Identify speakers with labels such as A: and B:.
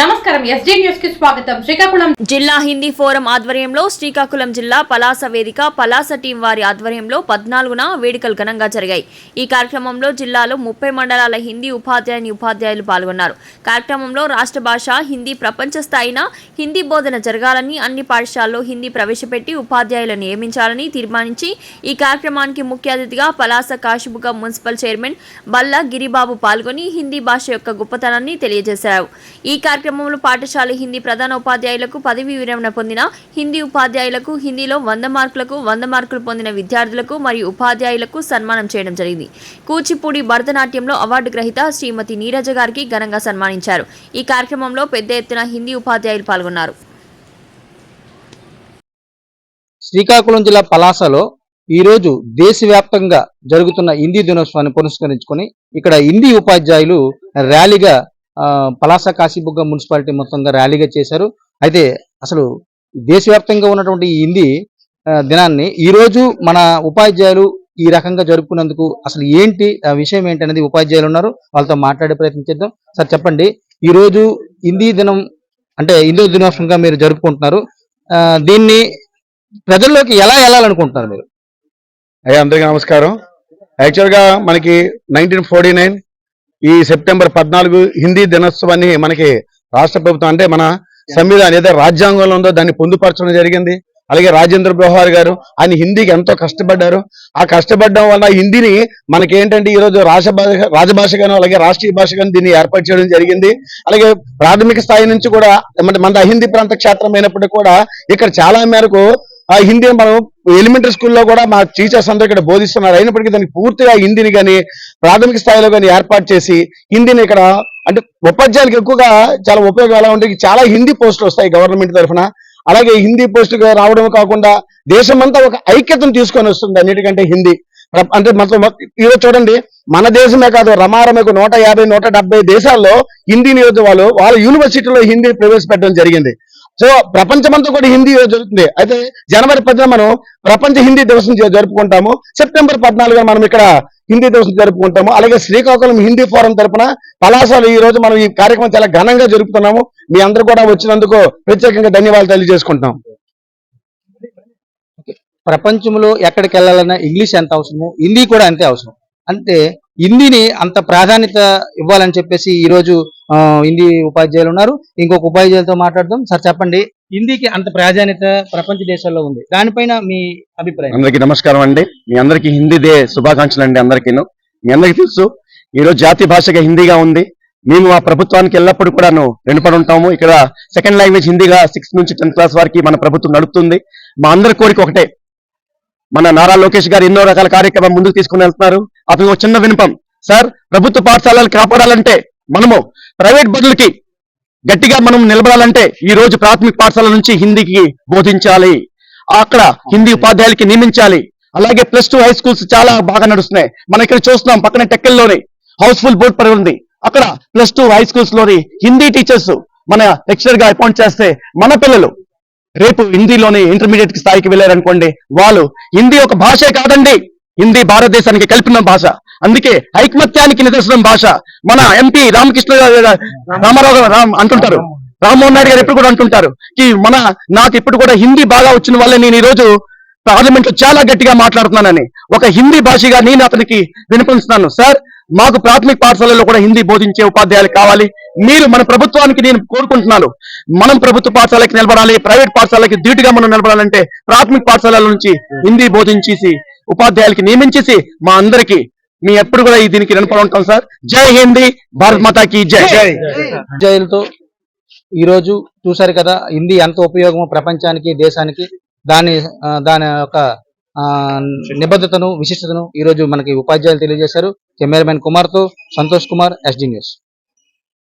A: నమస్కారం ఎస్డీ న్యూస్కి స్వాగతం. శ్రీకాకుళం
B: జిల్లా హిందీ ఫోరం ఆధ్వర్యంలో శ్రీకాకుళం జిల్లా పలాస వేదిక పలాస టీం వారి ఆధ్వర్యంలో పద్నాలుగున వేడుకలు ఘనంగా జరిగాయి. ఈ కార్యక్రమంలో జిల్లాలో ముప్పై మండలాల హిందీ ఉపాధ్యాయుని ఉపాధ్యాయులు పాల్గొన్నారు. కార్యక్రమంలో రాష్ట్ర భాష హిందీ ప్రపంచ స్థాయిన హిందీ బోధన జరగాలని అన్ని పాఠశాలలో హిందీ ప్రవేశపెట్టి ఉపాధ్యాయులను నియమించాలని తీర్మానించి ఈ కార్యక్రమానికి ముఖ్య అతిథిగా పలాస కాశీబుగ మున్సిపల్ చైర్మన్ బల్లా గిరిబాబు పాల్గొని హిందీ భాష యొక్క గొప్పతనాన్ని తెలియజేశారు. ఈ కార్యక్రమంలో పాఠశాల హిందీ ప్రధాన ఉపాధ్యాయులకు పదవి విరమణ పొందిన హిందీ ఉపాధ్యాయులకు హిందీలో వంద మార్కులకు వంద మార్కులు పొందిన విద్యార్థులకు మరియు ఉపాధ్యాయులకు సన్మానం చేయడం జరిగింది. కూచిపూడి భరతనాట్యంలో అవార్డు గ్రహీత శ్రీమతి నీరజ గారికి ఘనంగా సన్మానించారు. ఈ కార్యక్రమంలో పెద్ద ఎత్తున హిందీ ఉపాధ్యాయులు పాల్గొన్నారు.
C: శ్రీకాకుళం జిల్లా పలాసలో ఈరోజు దేశవ్యాప్తంగా జరుగుతున్న హిందీ దినోత్సవాన్ని పురస్కరించుకొని ఇక్కడ హిందీ ఉపాధ్యాయులు ర్యాలీగా పలాస కాశీబుగ్గ మున్సిపాలిటీ మొత్తంగా ర్యాలీగా చేశారు. అయితే అసలు దేశవ్యాప్తంగా ఉన్నటువంటి ఈ హిందీ దినాన్ని ఈరోజు మన ఉపాధ్యాయులు ఈ రకంగా జరుపుకున్నందుకు అసలు ఏంటి ఆ విషయం ఏంటి అనేది ఉపాధ్యాయులు ఉన్నారు. వాళ్ళతో మాట్లాడే ప్రయత్నం చేద్దాం. సార్ చెప్పండి. ఈరోజు హిందీ దినం అంటే హిందూ దినోత్సవంగా మీరు జరుపుకుంటున్నారు. దీన్ని ప్రజల్లోకి ఎలా వెళ్ళాలనుకుంటున్నారు మీరు?
D: అయ్యా అందరికీ నమస్కారం. యాక్చువల్గా మనకి నైన్టీన్ ఫార్టీ నైన్ ఈ సెప్టెంబర్ పద్నాలుగు హిందీ దినోత్సవాన్ని మనకి రాష్ట్ర ప్రభుత్వం అంటే మన సంవిధానం ఏదైతే రాజ్యాంగంలో ఉందో దాన్ని పొందుపరచడం జరిగింది. అలాగే రాజేంద్ర బ్రోహార్ గారు ఆయన హిందీకి ఎంతో కష్టపడ్డారు. ఆ కష్టపడడం వల్ల హిందీని మనకి ఏంటంటే ఈ రోజు రాజభాష రాజభాషగాను అలాగే రాష్ట్రీయ భాషగాను దీన్ని ఏర్పాటు చేయడం జరిగింది. అలాగే ప్రాథమిక స్థాయి నుంచి కూడా మన మన హిందీ ప్రాంత క్షేత్రం అయినప్పటికీ కూడా ఇక్కడ చాలా మేరకు ఆ హిందీ మనం ఎలిమెంటరీ స్కూల్లో కూడా మా టీచర్స్ అందరూ ఇక్కడ బోధిస్తున్నారు. అయినప్పటికీ దానికి పూర్తిగా హిందీని కానీ ప్రాథమిక స్థాయిలో కానీ ఏర్పాటు చేసి హిందీని ఇక్కడ అంటే ఉపాధ్యాయులకు ఎక్కువగా చాలా ఉపయోగం ఎలా ఉంటుంది చాలా హిందీ పోస్టులు వస్తాయి గవర్నమెంట్ తరఫున. అలాగే హిందీ పోస్టులు రావడం కాకుండా దేశమంతా ఒక ఐక్యతను తీసుకొని వస్తుంది అన్నిటికంటే హిందీ. అంటే మొత్తం ఈరోజు చూడండి మన దేశమే కాదు రమారమకు నూట యాభై నూట డెబ్బై దేశాల్లో హిందీ నియోజక వాళ్ళు వాళ్ళ యూనివర్సిటీలో హిందీ ప్రవేశపెట్టడం జరిగింది. సో ప్రపంచమంతా కూడా హిందీ జరుగుతుంది. అయితే జనవరి పదిన మనం ప్రపంచ హిందీ దివసం జరుపుకుంటాము. సెప్టెంబర్ పద్నాలుగున మనం ఇక్కడ హిందీ దివసం జరుపుకుంటాము. అలాగే శ్రీకాకుళం హిందీ ఫోరం తరపున పలాసలు ఈ రోజు మనం ఈ కార్యక్రమం చాలా ఘనంగా జరుపుతున్నాము. మీ అందరూ కూడా వచ్చినందుకు ప్రత్యేకంగా ధన్యవాదాలు తెలియజేసుకుంటున్నాం.
C: ప్రపంచంలో ఎక్కడికి వెళ్ళాలన్నా ఇంగ్లీష్ ఎంత అవసరమో హిందీ కూడా అంతే అవసరం. అంటే హిందీని అంత ప్రాధాన్యత ఇవ్వాలని చెప్పేసి ఈ రోజు హిందీ ఉపాధ్యాయులు ఉన్నారు. ఇంకొక ఉపాధ్యాయులతో మాట్లాడదాం. సార్ చెప్పండి. హిందీకి అంత ప్రాధాన్యత ప్రపంచ దేశాల్లో ఉంది. దానిపైన మీ అభిప్రాయం?
D: అందరికీ నమస్కారం అండి. మీ అందరికీ హిందీ దే శుభాకాంక్షలు అండి అందరికీను. మీ అందరికీ తెలుసు ఈ రోజు జాతీయ భాషగా హిందీగా ఉంది. మేము మా ప్రభుత్వానికి ఎల్లప్పుడూ కూడాను వెనుపడి ఉంటాము. ఇక్కడ సెకండ్ లాంగ్వేజ్ హిందీగా సిక్స్త్ నుంచి టెన్త్ క్లాస్ వరకు మన ప్రభుత్వం నడుపుతుంది. మా అందరి కోరిక ఒకటే. మన నారా లోకేష్ గారు ఎన్నో రకాల కార్యక్రమం ముందుకు తీసుకుని వెళ్తున్నారు. అతను ఒక చిన్న వినపం. సార్ ప్రభుత్వ పాఠశాలలు కాపాడాలంటే మనము ప్రైవేట్ బదులకి గట్టిగా మనం నిలబడాలంటే ఈ రోజు ప్రాథమిక పాఠశాల నుంచి హిందీకి బోధించాలి. అక్కడ హిందీ ఉపాధ్యాయులకి నియమించాలి. అలాగే ప్లస్ టూ హై స్కూల్స్ చాలా బాగా నడుస్తున్నాయి. మనం ఇక్కడ చూస్తున్నాం పక్కన టెక్కల్లోని హౌస్ఫుల్ బోర్డ్ పడి ఉంది. అక్కడ ప్లస్ టూ హై స్కూల్స్లోని హిందీ టీచర్స్ మన లెక్చరర్గా అపాయింట్ చేస్తే మన పిల్లలు రేపు హిందీలోని ఇంటర్మీడియట్ స్థాయికి వెళ్ళారనుకోండి వాళ్ళు హిందీ ఒక భాషే కాదండి. హిందీ భారతదేశానికి కలిపిన భాష. అందుకే ఐకమత్యానికి నిదర్శనం భాష. మన ఎంపీ రామకృష్ణ రామారావు రామ్ అంటుంటారు. రామ్మోహన్ నాయుడు గారు ఎప్పుడు కూడా అంటుంటారు ఈ మన నాకు ఇప్పుడు కూడా హిందీ బాగా వచ్చిన వల్ల నేను ఈ రోజు పార్లమెంట్లో చాలా గట్టిగా మాట్లాడుతున్నానని. ఒక హిందీ భాషగా నేను అతనికి వినిపిస్తున్నాను. సార్ మాకు ప్రాథమిక పాఠశాలలో కూడా హిందీ బోధించే ఉపాధ్యాయులు కావాలి. మీరు మన ప్రభుత్వానికి నేను కోరుకుంటున్నాను. మనం ప్రభుత్వ పాఠశాలకి నిలబడాలి ప్రైవేట్ పాఠశాలకి ధీటుగా మనం నిలబడాలంటే ప్రాథమిక పాఠశాలల నుంచి హిందీ బోధించేసి ఉపాధ్యాయులకి నియమించేసి మా అందరికి మీ ఎప్పుడు కూడా ఈ దీనికి నిలబడి ఉంటాం సార్. జై హిందీ భారత్ మాతాకి జై. జై.
C: ఉపాధ్యాయులతో ఈ రోజు చూశారు కదా హిందీ ఎంత ఉపయోగమో ప్రపంచానికి దేశానికి దాని దాని యొక్క నిబద్ధతను విశిష్టతను ఈ రోజు మనకి ఉపాధ్యాయులు తెలియజేశారు. కెమెరామెన్ కుమార్తో సంతోష్ కుమార్ ఎస్డి న్యూస్.